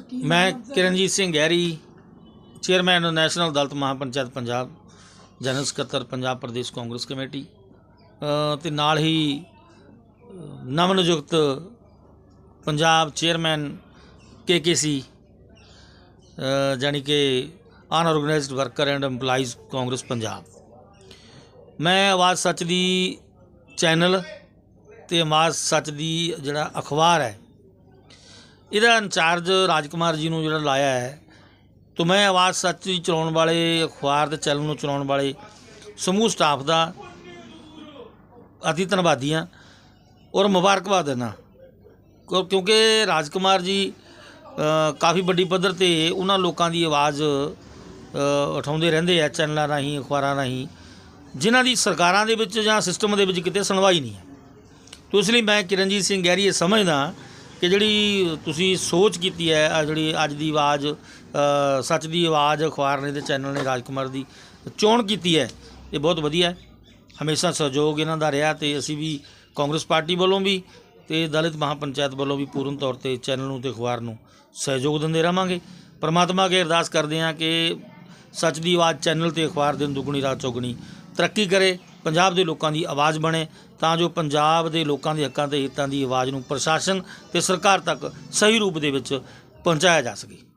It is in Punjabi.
ਕੀ ਮੈਂ? Kiranjit Singh Gehri chairman national Dalit Mahapanchayat Punjab general ਸਕੱਤਰ ਪੰਜਾਬ ਪ੍ਰਦੇਸ਼ ਕਾਂਗਰਸ ਕਮੇਟੀ ਤੇ ਨਾਲ ਹੀ ਨਵ ਨਿਯੁਕਤ ਪੰਜਾਬ ਚੇਅਰਮੈਨ ਕੇਕੇਸੀ ਜਾਨੀ ਕਿ unorganized worker and EMPLOYEES Congress Punjab ਮੈਂ ਆਵਾਜ਼ ਸੱਚ ਦੀ ਚੈਨਲ ਤੇ ਆਵਾਜ਼ ਸੱਚ ਦੀ ਜਿਹੜਾ ਅਖਬਾਰ ਹੈ ਇਹਦਾ ਇੰਚਾਰਜ ਰਾਜਕੁਮਾਰ ਜੀ ਨੂੰ ਜਿਹੜਾ ਲਾਇਆ ਹੈ, ਤੋਂ ਮੈਂ ਆਵਾਜ਼ ਸੱਚ ਚਲਾਉਣ ਵਾਲੇ, ਅਖਬਾਰ ਦੇ ਚੈਨਲ ਨੂੰ ਚਲਾਉਣ ਵਾਲੇ ਸਮੂਹ ਸਟਾਫ ਦਾ ਅਤੀ ਧੰਨਵਾਦੀ ਹਾਂ ਔਰ ਮੁਬਾਰਕਬਾਦ ਦਿੰਦਾ ਕਿਉਂ- ਕਿਉਂਕਿ ਰਾਜਕੁਮਾਰ ਜੀ ਕਾਫੀ ਵੱਡੀ ਪੱਧਰ ਤੇ ਉਹਨਾਂ ਲੋਕਾਂ ਦੀ ਆਵਾਜ਼ ਉਠਾਉਂਦੇ ਰਹਿੰਦੇ ਆ ਚੈਨਲਾਂ ਰਾਹੀਂ, ਅਖਬਾਰਾਂ ਰਾਹੀਂ, ਜਿਨ੍ਹਾਂ ਦੀ ਸਰਕਾਰਾਂ ਦੇ ਵਿੱਚ ਜਾਂ ਸਿਸਟਮ ਦੇ ਵਿੱਚ ਕਿਤੇ ਸੁਣਵਾਈ ਨਹੀਂ ਹੈ। ਤੋ ਇਸ ਲਈ ਮੈਂ ਕਿਰਨਜੀਤ ਸਿੰਘ ਗਹਿਰੀ ਇਹ ਸਮਝਦਾ ਕਿ ਜਿਹੜੀ ਤੁਸੀਂ ਸੋਚ ਕੀਤੀ ਹੈ ਆ ਜਿਹੜੀ ਅੱਜ ਦੀ ਆਵਾਜ਼ ਸੱਚ ਦੀ ਆਵਾਜ਼ ਅਖਬਾਰ ਨੇ ਤੇ ਚੈਨਲ ਨੇ ਰਾਜਕੁਮਾਰ ਦੀ, ਚੋਣ ਕੀਤੀ ਹੈ। ਇਹ ਬਹੁਤ ਵਧੀਆ ਹੈ। ਹਮੇਸ਼ਾ ਸਹਿਯੋਗ ਇਹਨਾਂ ਦਾ ਰਿਹਾ ਤੇ ਅਸੀਂ ਵੀ ਕਾਂਗਰਸ ਪਾਰਟੀ ਵੱਲੋਂ ਵੀ ਤੇ ਦਲਿਤ ਮਹਾਪੰਚਾਇਤ ਵੱਲੋਂ ਵੀ ਪੂਰਨ ਤੌਰ ਤੇ ਚੈਨਲ ਨੂੰ ਤੇ ਅਖਬਾਰ ਨੂੰ ਸਹਿਯੋਗ ਦਿੰਦੇ ਰਹਾਂਗੇ। ਪਰਮਾਤਮਾ ਅੱਗੇ ਅਰਦਾਸ ਕਰਦੇ ਹਾਂ ਕਿ ਸੱਚ ਦੀ ਆਵਾਜ਼ ਚੈਨਲ ਤੇ ਅਖਬਾਰ ਦਿਨ ਦੁਗਣੀ ਰਾਤ ਚੌਗਣੀ ਤਰੱਕੀ ਕਰੇ। ਪੰਜਾਬ ਦੇ ਲੋਕਾਂ ਦੀ ਆਵਾਜ਼ ਬਣੇ, ਤਾਂ ਜੋ ਪੰਜਾਬ ਦੇ ਲੋਕਾਂ ਦੇ ਹੱਕਾਂ ਤੇ ਹਿੱਤਾਂ ਦੀ ਆਵਾਜ਼ ਨੂੰ ਪ੍ਰਸ਼ਾਸਨ ਤੇ ਸਰਕਾਰ ਤੱਕ ਸਹੀ ਰੂਪ ਦੇ ਵਿੱਚ ਪਹੁੰਚਾਇਆ ਜਾ ਸਕੇ।